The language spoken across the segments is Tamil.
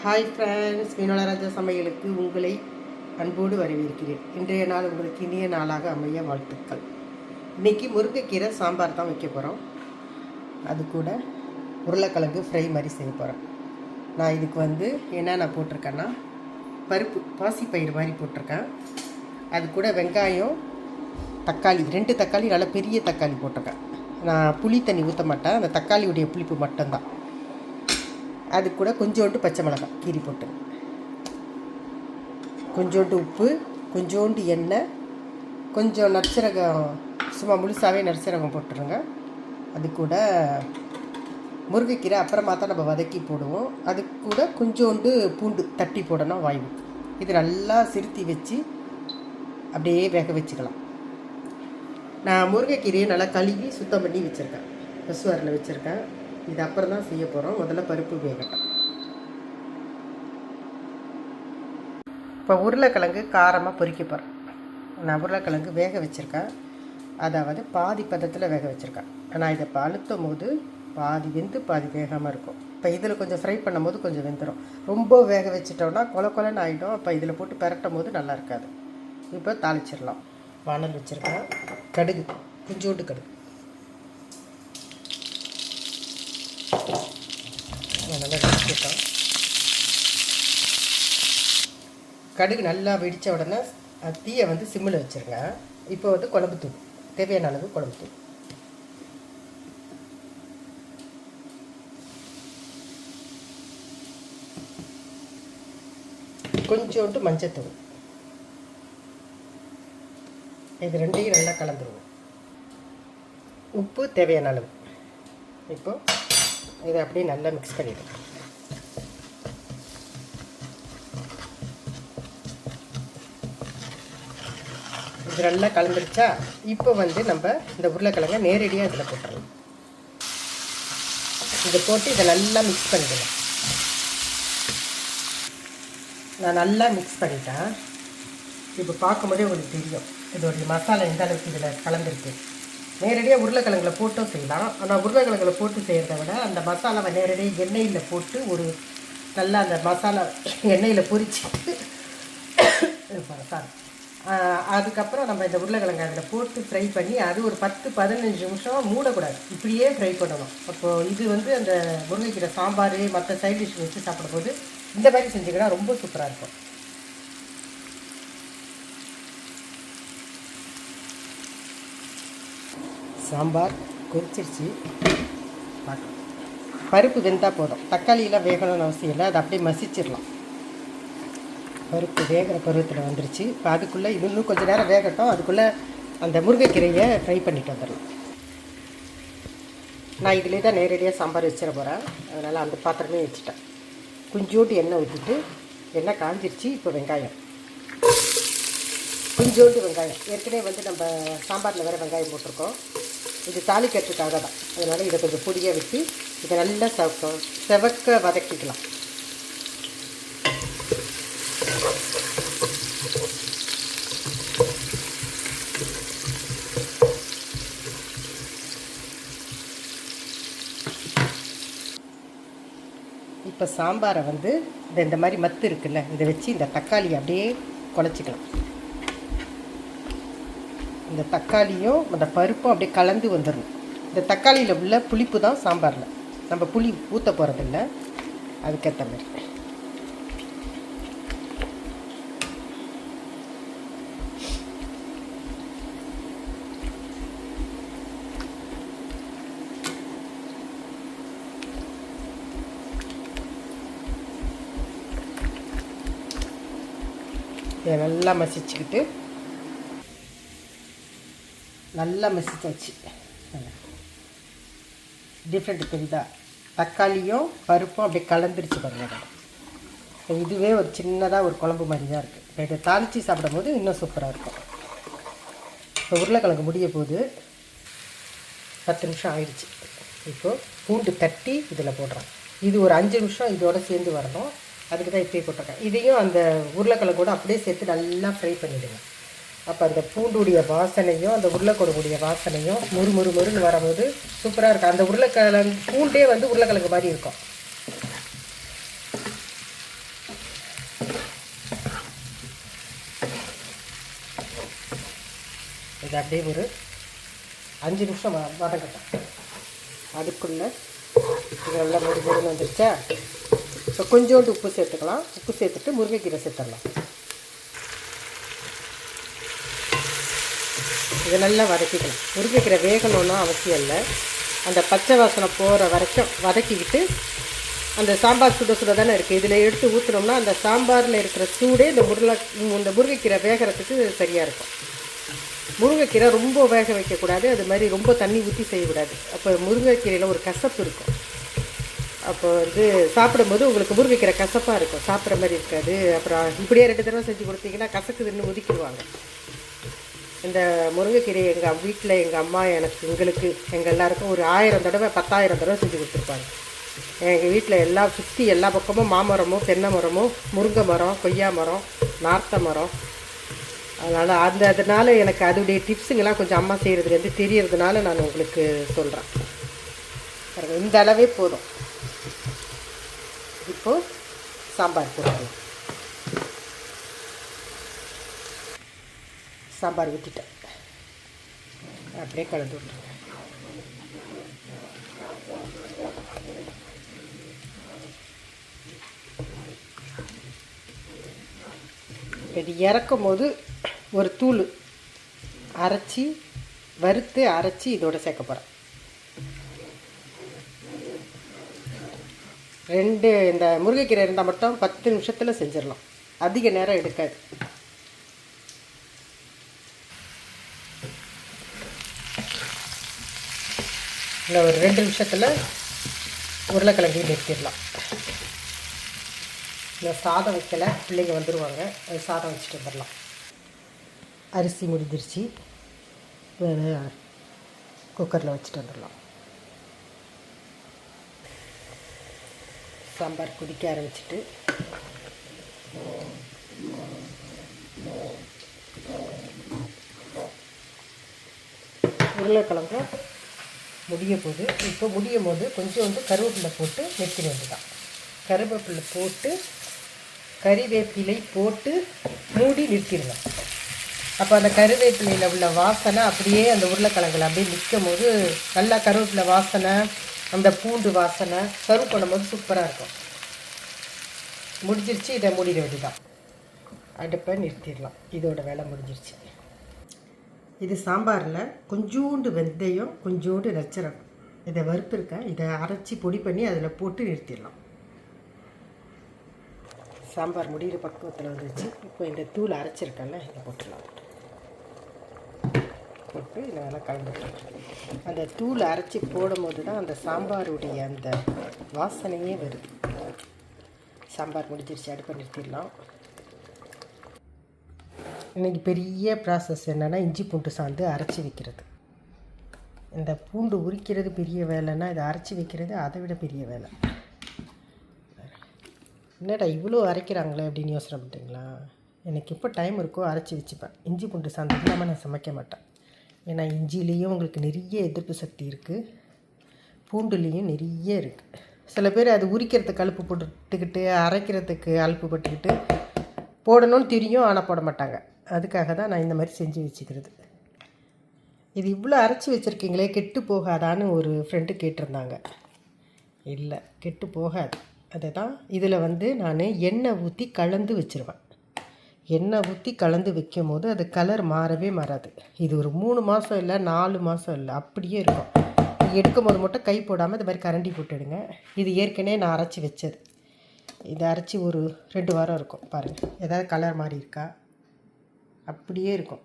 ஹாய் ஃப்ரெண்ட்ஸ் மீனவராஜா சமையலுக்கு உங்களை அன்போடு வரவேற்கிறேன். இன்றைய நாள் உங்களுக்கு இனிய நாளாக அமைய வாழ்த்துக்கள். இன்றைக்கி முருங்கைக்கீரை சாம்பார் தான் வைக்க போகிறோம் அது கூட உருளைக்கிழங்கு ஃப்ரை மாதிரி செய்ய போகிறோம் நான் இதுக்கு வந்து என்னென்ன போட்டிருக்கேன்னா பருப்பு பாசிப்பயிறு மாதிரி போட்டிருக்கேன். அது கூட வெங்காயம் தக்காளி ரெண்டு தக்காளி நல்ல பெரிய தக்காளி போட்டிருக்கேன். நான் புளி தண்ணி ஊற்ற மாட்டேன். அந்த தக்காளியுடைய புளிப்பு மட்டும்தான். அது கூட கொஞ்சோண்டு பச்சை மிளகாய் கீரி போட்டு. கொஞ்சோண்டு உப்பு கொஞ்சோண்டு எண்ணெய் கொஞ்சம் நற்சீரகம் சும்மா முழுசாகவே நற்சீரகம் போட்டுருங்க. அது கூட முருங்கைக்கீரை அப்புறமா தான் நம்ம வதக்கி போடுவோம். அது கூட கொஞ்சோண்டு பூண்டு தட்டி போடணும் வாய்வுக்கு இது நல்லா சிறுத்தி வச்சு அப்படியே வேக வச்சுக்கலாம். நான் முருங்கைக்கீரையை நல்லா கழுவி சுத்தம் பண்ணி வச்சுருக்கேன். பசுவாரில் வச்சுருக்கேன். இது அப்புறம் தான் செய்ய போகிறோம் முதல்ல பருப்பு வேகட்டும். இப்போ உருளைக்கிழங்கு காரமாக பொறிக்க போகிறேன் நான் உருளைக்கிழங்கு வேக வச்சுருக்கேன். அதாவது பாதி பதத்தில் வேக வச்சுருக்கேன். நான் இதை இப்போ அழுத்தும் போது பாதி வெந்து பாதி வேகாமல் இருக்கும். இப்போ இதில் கொஞ்சம் ஃப்ரை பண்ணும்போது கொஞ்சம் வெந்துடும் ரொம்ப வேக வச்சிட்டோம்னா கொல கொலன்னு ஆகிடும் அப்போ இதில் போட்டு பரட்டும் போது நல்லா இருக்காது. இப்போ தாளிச்சிடலாம். வானல் வச்சுருக்கேன். கடுகு. கொஞ்சோண்டு கடுகு. நல்லா வெடிச்சிட்டோம் கடுகு நல்லா வெடித்த உடனே தீயை வந்து சிம்மில் வச்சுருங்க. இப்போ வந்து குழம்புத்தூள் தேவையான அளவு குழம்புத்தூள் கொஞ்சோண்டு மஞ்சத்தூள். இது ரெண்டையும் நல்லா கலந்துருவோம். உப்பு தேவையான அளவு. இப்போது இதை அப்படியே நல்லா மிக்ஸ் பண்ணிடுங்க. இது நல்லா கலந்துருச்சா? இப்போ வந்து நம்ம இந்த உருளைக்கிழங்கை நேரடியாக இதில் போட்டுடலாம் இதை போட்டு இதை நல்லா மிக்ஸ் பண்ணிடலாம் நான் நல்லா மிக்ஸ் பண்ணிட்டேன். இப்போ பார்க்கும்போதே உங்களுக்கு தெரியும். இதோடைய மசாலா எந்த அளவுக்கு இதில் கலந்துருக்கு. நேரடியாக உருளைக்கிழங்கில் போட்டும் செய்யலாம். ஆனால் உருளைக்கிழங்குல போட்டு செய்கிறத விட அந்த மசாலாவை நேரடியாக எண்ணெயில் போட்டு ஒரு நல்லா அந்த மசாலா எண்ணெயில் பொரிச்சிட்டு சாரி. அதுக்கப்புறம் நம்ம இந்த உருளைக்கிழங்கு அதில் போட்டு ஃப்ரை பண்ணி அது ஒரு பத்து பதினஞ்சு நிமிஷம் மூடக்கூடாது. இப்படியே ஃப்ரை பண்ணணும். அப்போது இது வந்து அந்த முருங்கைக்கீரை சாம்பார் மற்ற சைட் டிஷ் வச்சு சாப்பிடும்போது இந்த மாதிரி செஞ்சுக்கிட்டால் ரொம்ப சூப்பராக இருக்கும். சாம்பார் கொதிச்சிருச்சு. பார்க்கலாம். பருப்பு வெந்தால் போதும். தக்காளியெல்லாம் வேகணும்னு அவசியம் இல்லை. அதை அப்படியே மசிச்சிடலாம். பருப்பு வேகிற பருவத்தில் வந்துருச்சு. இப்போ அதுக்குள்ளே இது இன்னும் கொஞ்சம் நேரம் வேகட்டும். அதுக்குள்ளே அந்த முருங்கைக்கீரையை ஃப்ரை பண்ணிட்டு வந்துடலாம். நான் இதிலே தான் நேரடியாக சாம்பார் வச்சிட போகிறேன் அதனால் அந்த பாத்திரமே வச்சுட்டேன். குஞ்சோட்டு எண்ணெய் ஊற்றிட்டு எண்ணெய் காஞ்சிருச்சு. இப்போ வெங்காயம். கொஞ்சோண்டு வெங்காயம். ஏற்கனவே வந்து நம்ம சாம்பாரில் வேறு வெங்காயம் போட்டிருக்கோம். இது தாளிக்கிறதுக்காக தான். அதனால் இதை கொஞ்சம் பொடியாக விட்டு இதை நல்லா செவக்க செவக்க வதக்கிக்கலாம். இப்போ சாம்பாரை வந்து இந்த இந்த மாதிரி மத்து இருக்குல்ல இதை வச்சு இந்த தக்காளி அப்படியே குழச்சிக்கலாம். இந்த தக்காளியும் அந்த பருப்பும் அப்படியே கலந்து வந்துடணும் இந்த தக்காளியில் உள்ள புளிப்பு தான் சாம்பாரில். நம்ம புளி ஊற்ற போகிறதில்ல அதுக்கேற்ற மாதிரி. இதை நல்லா மசிச்சுக்கிட்டு நல்லா மிசிச்சாச்சு டிஃப்ரெண்ட் தெரியுதா தக்காளியும் பருப்பும் அப்படியே கலந்துருச்சு பாருங்க. இதுவே ஒரு சின்னதாக ஒரு குழம்பு மாதிரி தான் இருக்குது இப்போ இதை தாளித்து சாப்பிடும்போது இன்னும் சூப்பராக இருக்கும். இப்போ உருளைக்கிழங்கு முடிய போது பத்து நிமிஷம் ஆயிடுச்சு. இப்போது பூண்டு தட்டி இதில் போடுறோம். இது ஒரு அஞ்சு நிமிஷம் இதோட சேர்ந்து வரணும். அதுக்கு தான் இப்போயே போட்டிருக்கேன். இதையும் அந்த உருளைக்கிழங்கோடு அப்படியே சேர்த்து நல்லா ஃப்ரை பண்ணிவிடுங்க அப்போ அந்த பூண்டுடைய வாசனையும் அந்த உருளைக்கிழங்குடைய வாசனையும் முறு முறு முறுன்னு வரும்போது சூப்பராக இருக்கும். அந்த உருளைக்கிழங்கு பூண்டே வந்து உருளைக்கிழங்கு மாதிரி இருக்கும். இது அப்படியே ஒரு அஞ்சு நிமிஷம் வதங்கட்டும். அதுக்குள்ளே நல்லா முறு முறுன்னு வந்துருச்சா? ஸோ கொஞ்சோண்டு உப்பு சேர்த்துக்கலாம். உப்பு சேர்த்துட்டு முருங்கைக்கீரை சேர்த்துடலாம். இதை நல்லா வதக்கிக்கலாம் முருங்கைக்கீரை வேகணும்னு அவசியம் இல்லை. அந்த பச்சை வாசனை போகிற வரைக்கும் வதக்கிக்கிட்டு அந்த சாம்பார் சுட சுட தானே இருக்குது இதில் எடுத்து ஊற்றினோம்னா அந்த சாம்பாரில் இருக்கிற சூடே இந்த முருளை இந்த முருங்கைக்கீரை வேகிறதுக்கு சரியாக இருக்கும். முருங்கைக்கீரை ரொம்ப வேக வைக்கக்கூடாது. அது மாதிரி ரொம்ப தண்ணி ஊற்றி செய்யக்கூடாது. அப்போ முருங்கைக்கீரையில் ஒரு கசப்பு இருக்கும். அப்போ வந்து சாப்பிடும்போது உங்களுக்கு முருங்கைக்கீரை கசப்பாக இருக்கும். சாப்பிட்ற மாதிரி இருக்காது. அப்புறம் இப்படியே ரெண்டு தடவை செஞ்சு கொடுத்தீங்கன்னா கசக்குதுன்னு ஒதுக்கிடுவாங்க. இந்த முருங்கைக்கீரையை எங்கள் வீட்டில் எங்கள் அம்மா எனக்கு எங்களுக்கு எங்கள் எல்லாருக்கும் ஒரு ஆயிரம் தடவை பத்தாயிரம் தடவை செஞ்சு கொடுத்துருப்பாங்க. எங்கள் வீட்டில் எல்லா சுற்றி எல்லா பக்கமும் மாமரமும் தென்னை மரமும் முருங்கை மரம் கொய்யா மரம் நார்த்த மரம். அதனால் அந்த அதனால் எனக்கு அதோடைய டிப்ஸுங்கெல்லாம் கொஞ்சம் அம்மா செய்கிறதுலேருந்து தெரியறதுனால நான் உங்களுக்கு சொல்கிறேன் இந்த அளவே போதும். இப்போது சாம்பார் போட்டுக்கலாம். சாம்பார் ஊற்றிட்டேன் அப்படியே கலந்து விட்டுருங்க. இது இறக்கும் போது ஒரு தூள் அரைச்சி வறுத்து அரைச்சி இதோட சேர்க்க போகிறேன் ரெண்டு இந்த முருங்கைக்கீரை இருந்தால் மட்டும் பத்து நிமிஷத்தில் செஞ்சிடலாம். அதிக நேரம் எடுக்காது. இல்லை ஒரு ரெண்டு நிமிஷத்தில் உருளைக்கிழங்கையும் நிறுத்திடலாம். இந்த சாதம் வைக்கலை பிள்ளைங்க வந்துடுவாங்க அது சாதம் வச்சுட்டு வந்துடலாம். அரிசி முடிஞ்சிருச்சு. குக்கரில் வச்சுட்டு வந்துடலாம். சாம்பார் குடிக்க ஆரம்பிச்சிட்டு. உருளைக்கிழங்கு முடிய போது இப்போ முடியும் போது கொஞ்சம் வந்து கருவேப்பிலை போட்டு நிறுத்திட வேண்டியதான் கருவேப்பிலை போட்டு கறிவேப்பிலை போட்டு மூடி நிறுத்திடுங்க அப்போ அந்த கருவேப்பிலையில் உள்ள வாசனை அப்படியே அந்த உருளைக்கிழங்குல அப்படியே நிற்கும் போது நல்லா கருவேப்பிலை வாசனை அந்த பூண்டு வாசனை சர்வ் பண்ணும்போது சூப்பராக இருக்கும். முடிஞ்சிருச்சு இதை மூடிட வேண்டியதான் அடுப்பை நிறுத்திடலாம். இதோட வேலை முடிஞ்சிருச்சு. இது சாம்பாரில் கொஞ்சோண்டு வெந்தயம் கொஞ்சோண்டு நச்சரம் இதை வறுத்துருக்கேன். இதை அரைச்சி பொடி பண்ணி அதில் போட்டு நிறுத்திடலாம். சாம்பார் முடிகிற பக்குவத்தில் வந்துச்சு இப்போ இந்த தூள் அரைச்சிருக்கேன்ல இதை போட்டுடலாம். போட்டு இதை நல்லா கலந்துக்கலாம். அந்த தூள் அரைச்சி போடும்போது தான் அந்த சாம்பாருடைய அந்த வாசனையே வருது. சாம்பார் முடிஞ்சிருச்சு அடுப்பை நிறுத்திடலாம். இன்றைக்கி பெரிய ப்ராசஸ் என்னென்னா இஞ்சி பூண்டு சாந்து அரைச்சி வைக்கிறது. இந்த பூண்டு உரிக்கிறது பெரிய வேலைன்னா இதை அரைச்சி வைக்கிறது அதை விட பெரிய வேலை. என்னடா இவ்வளோ அரைக்கிறாங்களே அப்படின்னு யோசனை பண்ணிட்டீங்களா எனக்கு எப்போ டைம் இருக்கோ அரைச்சி வச்சுப்பேன். இஞ்சி பூண்டு சாந்து இல்லாமல் நான் சமைக்க மாட்டேன். ஏன்னா இஞ்சிலேயும் உங்களுக்கு நிறைய எதிர்ப்பு சக்தி இருக்குது பூண்டுலேயும் நிறைய இருக்குது சில பேர் அது உரிக்கிறதுக்கு அலுப்பு போட்டுக்கிட்டு அரைக்கிறதுக்கு அலுப்பு பட்டுக்கிட்டு போடணும்னு தெரியும் ஆனால் போட மாட்டாங்க. அதுக்காக தான் நான் இந்த மாதிரி செஞ்சு வச்சுக்கிறது. இது இவ்வளோ அரைச்சி வச்சுருக்கீங்களே கெட்டு போகாதான்னு ஒரு ஃப்ரெண்டு கேட்டிருந்தாங்க. இல்லை கெட்டு போகாது. அதை தான் இதில் வந்து நான் எண்ணெய் ஊற்றி கலந்து வச்சுருவேன். எண்ணெய் ஊற்றி கலந்து வைக்கும் போது அது கலர் மாறவே மாறாது. இது ஒரு மூணு மாதம் இல்லை நாலு மாதம் இல்லை அப்படியே இருக்கும். எடுக்கும் போது மட்டும் கை போடாமல் இது மாதிரி கரண்டி போட்டுடுங்க இது ஏற்கனவே நான் அரைச்சி வச்சது. இதை அரைச்சி ஒரு ரெண்டு வாரம் இருக்கும் பாருங்கள் ஏதாவது கலர் மாதிரி இருக்கா? அப்படியே இருக்கும்.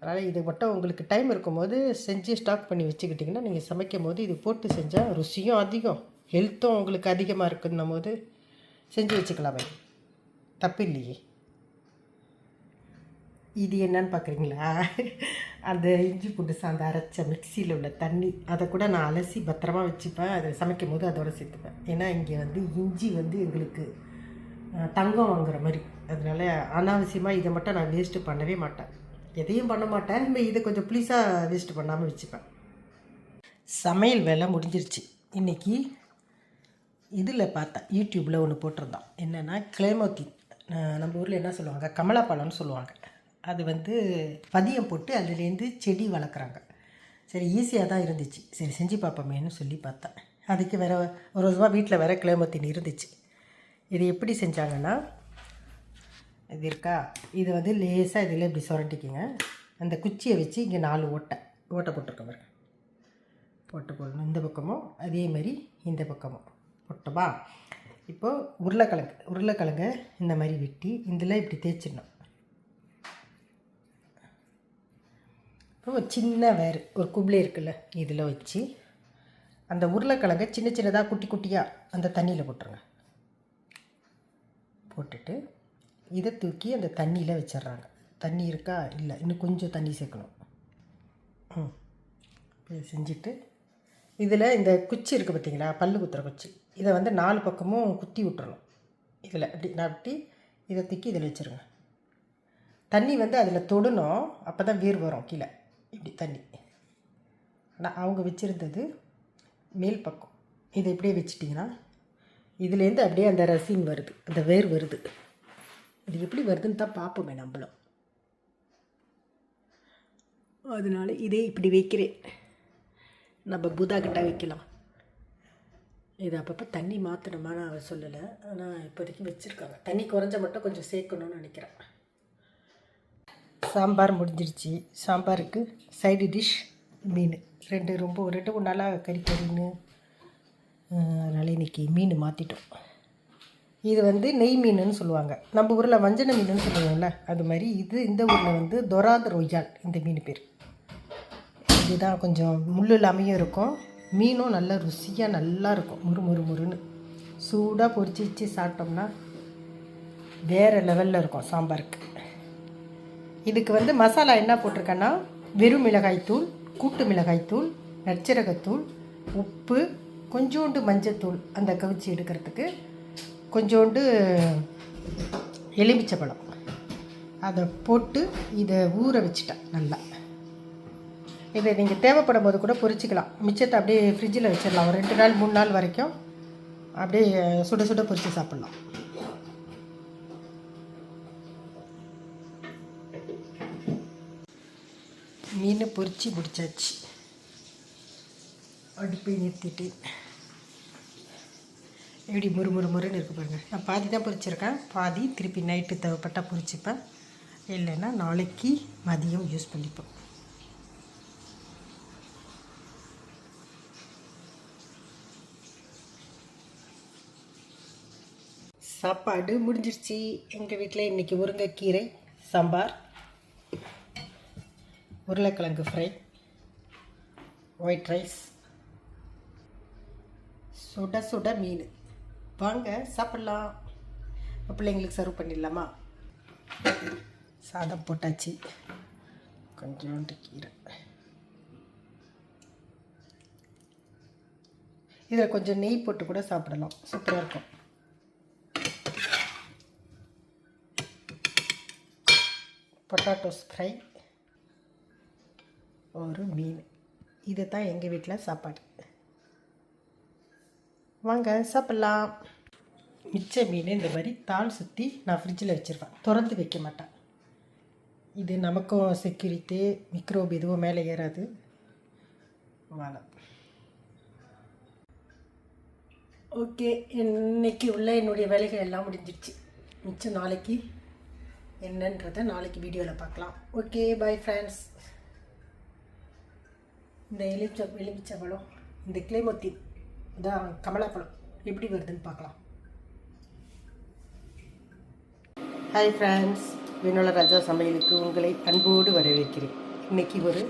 அதனால் இது மட்டும் உங்களுக்கு டைம் இருக்கும்போது செஞ்சு ஸ்டாக் பண்ணி வச்சுக்கிட்டிங்கன்னா நீங்கள் சமைக்கும் போது இது போட்டு செஞ்சால் ருசியும் அதிகம் ஹெல்த்தும் உங்களுக்கு அதிகமாக இருக்குன்னும் போது செஞ்சு வச்சுக்கலாமே. தப்பு இல்லையே. இது என்னன்னு பார்க்குறீங்களா அந்த இஞ்சி பூண்டு சாந்து அரைச்ச மிக்சியில் உள்ள தண்ணி அதை கூட நான் அலசி பத்திரமா வச்சுப்பேன். அதை சமைக்கும் போது அதோட சேர்த்துப்பேன். ஏன்னா இங்கே வந்து இஞ்சி வந்து எங்களுக்கு தங்கம் வாங்குற மாதிரி. அதனால் அனாவசியமாக இதை மட்டும் நான் வேஸ்ட்டு பண்ணவே மாட்டேன். எதையும் பண்ண மாட்டேன். இந்த இதை கொஞ்சம் புளிசாக வேஸ்ட்டு பண்ணாமல் வச்சுப்பேன். சமையல் வேலை முடிஞ்சிருச்சு. இன்றைக்கி இதில் பார்த்தேன். யூடியூப்பில் ஒன்று போட்டிருந்தான். என்னென்னா கிளேமோத்தி நம்ம ஊரில் என்ன சொல்லுவாங்க? கமலாப்பழம்னு சொல்லுவாங்க. அது வந்து பதியம் போட்டு அதுலேருந்து செடி வளர்க்குறாங்க. சரி ஈஸியாக தான் இருந்துச்சு. சரி செஞ்சு பார்ப்போமேன்னு சொல்லி பார்த்தேன். அதுக்கு வேறு ஒரு ரூபா வீட்டில் வேறு கிளேமத்தின் இருந்துச்சு. இது எப்படி செஞ்சாங்கன்னா இது இருக்கா? இது வந்து லேசாக இதில் இப்படி சுரண்டிக்கிங்க. அந்த குச்சியை வச்சு இங்கே நாலு ஓட்டை ஓட்டை போட்டிருக்க பாருங்க. போட்டு போடணும். இந்த பக்கமும் அதே மாதிரி இந்த பக்கமும். போட்டோமா? இப்போது உருளைக்கிழங்கு உருளைக்கிழங்கை இந்த மாதிரி வெட்டி இதில் இப்படி தேய்ச்சிடணும் இப்போ ஒரு சின்ன வேறு ஒரு குப்ளி இருக்குல்ல இதில் வச்சு அந்த உருளைக்கிழங்க சின்ன சின்னதாக குட்டி குட்டியாக அந்த தண்ணியில் போட்டுருங்க. போட்டுட்டு இதை தூக்கி அந்த தண்ணியில் வச்சிடுறாங்க. தண்ணி இருக்கா? இல்லை இன்னும் கொஞ்சம் தண்ணி சேர்க்கணும். ம். இதை செஞ்சுட்டு இதில் இந்த குச்சி இருக்குது பார்த்தீங்களா பல்லு குத்துற குச்சி இதை வந்து நாலு பக்கமும் குத்தி விட்டுறணும். இதில் அப்படி நட்டி இதை தூக்கி இதில் வச்சுருங்க. தண்ணி வந்து அதில் தொடணும் அப்போ தான் வேர் வரும் கீழே. இப்படி தண்ணி ஆனால் அவங்க வச்சுருந்தது மேல் பக்கம். இதை இப்படியே வச்சிட்டிங்கன்னா இதுலேருந்து அப்படியே அந்த ரசிங் வருது. அந்த வேர் வருது. அது எப்படி வருதுன்னு தான் பார்ப்போமே நம்மளும். அதனால இதே இப்படி வைக்கிறேன். நம்ம புதா கிட்ட வைக்கலாம். இது அப்பப்போ தண்ணி மாற்றணுமான்னு அவர் சொல்லலை. ஆனால் இப்போதைக்கு வச்சுருக்காங்க. தண்ணி குறைஞ்ச மட்டும் கொஞ்சம் சேர்க்கணும்னு நினைக்கிறேன். சாம்பார் முடிஞ்சிருச்சு. சாம்பாருக்கு சைடு டிஷ் மீன். ரெண்டு ரொம்ப ரெண்டு மூணு நாளாக கறி கறின்னு அதனால் இன்றைக்கி மீன் மாற்றிட்டோம் இது வந்து நெய் மீனுன்னு சொல்லுவாங்க. நம்ம ஊரில் வஞ்சன மீனுன்னு சொல்லுவோம்ல அது மாதிரி இது இந்த ஊரில் வந்து தொராத ரொய்யால் இந்த மீன் பேர். இதுதான் கொஞ்சம் முள் இல்லாமையும் இருக்கும். மீனும் நல்லா ருசியாக நல்லா இருக்கும் முறு முறு முறுன்னு. சூடாக பொரிச்சு வச்சு சாப்பிட்டோம்னா வேறு லெவலில் இருக்கும் சாம்பாருக்கு. இதுக்கு வந்து மசாலா என்ன போட்டிருக்கேன்னா வெறும் மிளகாய்த்தூள் கூட்டு மிளகாய்த்தூள் நற்சீரகத்தூள் உப்பு கொஞ்சோண்டு மஞ்சத்தூள் அந்த கவிச்சி எடுக்கிறதுக்கு கொஞ்சோண்டு எலுமிச்சப்பழம். அதை போட்டு இதை ஊற வச்சுட்டேன் நல்லா. இதை நீங்கள் தேவைப்படும் போது கூட பொரிச்சிக்கலாம். மிச்சத்தை அப்படியே ஃப்ரிட்ஜில் வச்சிடலாம். ஒரு ரெண்டு நாள் மூணு நாள் வரைக்கும் அப்படியே சுட சுட பொரித்து சாப்பிட்லாம். மீனை பொரித்து பிடிச்சாச்சு அடுப்பை நிறுத்திட்டு. எப்படி முறு முறு முறுன்னு இருக்கு பாருங்கள் நான் பாதி தான் பொரிச்சிருக்கேன் பாதி திருப்பி நைட்டு தேவைப்பட்டால் பொரிச்சுப்பேன் இல்லைன்னா நாளைக்கு மதியம் யூஸ் பண்ணிப்போம் சாப்பாடு முடிஞ்சிருச்சு. எங்கள் வீட்டில் இன்றைக்கி முருங்கைக்கீரை சாம்பார் உருளைக்கிழங்கு ஃப்ரை ஒயிட் ரைஸ் சுட சுட மீன். வாங்க சாப்பிட்லாம். பிள்ளைங்களுக்கு சர்வ் பண்ணிடலாமா? சாதம் போட்டாச்சு. கொஞ்சோண்டு கீரை. இதில் கொஞ்சம் நெய் போட்டு கூட சாப்பிடலாம். சூப்பராக இருக்கும். பொட்டாட்டோஸ் ஃப்ரை ஒரு மீன். இது தான் எங்கள் வீட்டில் சாப்பாடு. வாங்க சாப்பிட்லாம். மிச்ச மீன் இந்த மாதிரி தாள் சுற்றி நான் ஃப்ரிட்ஜில் வச்சுருவேன். திறந்து வைக்க மாட்டேன். இது நமக்கும் செக்யூரிட்டி மிக்ரோப் எதுவும் மேலே ஏறாது. வாழை ஓகே இன்னைக்கு உள்ள என்னுடைய வேலைகள் எல்லாம் முடிஞ்சிடுச்சு மிச்சம் நாளைக்கு என்னன்றதை நாளைக்கு வீடியோவில் பார்க்கலாம். ஓகே பை ஃப்ரெண்ட்ஸ் இந்த எலுமிச்ச எலுமிச்சம்பழம் இந்த கிளைமொத்தி இதான் கமலாப்பழம். எப்படி வருதுன்னு பார்க்கலாம். ஹாய் ஃப்ரெண்ட்ஸ் வினோல ராஜா சமையலுக்கு உங்களை அன்போடு வரவேற்கிறேன். இன்னைக்கு ஒரு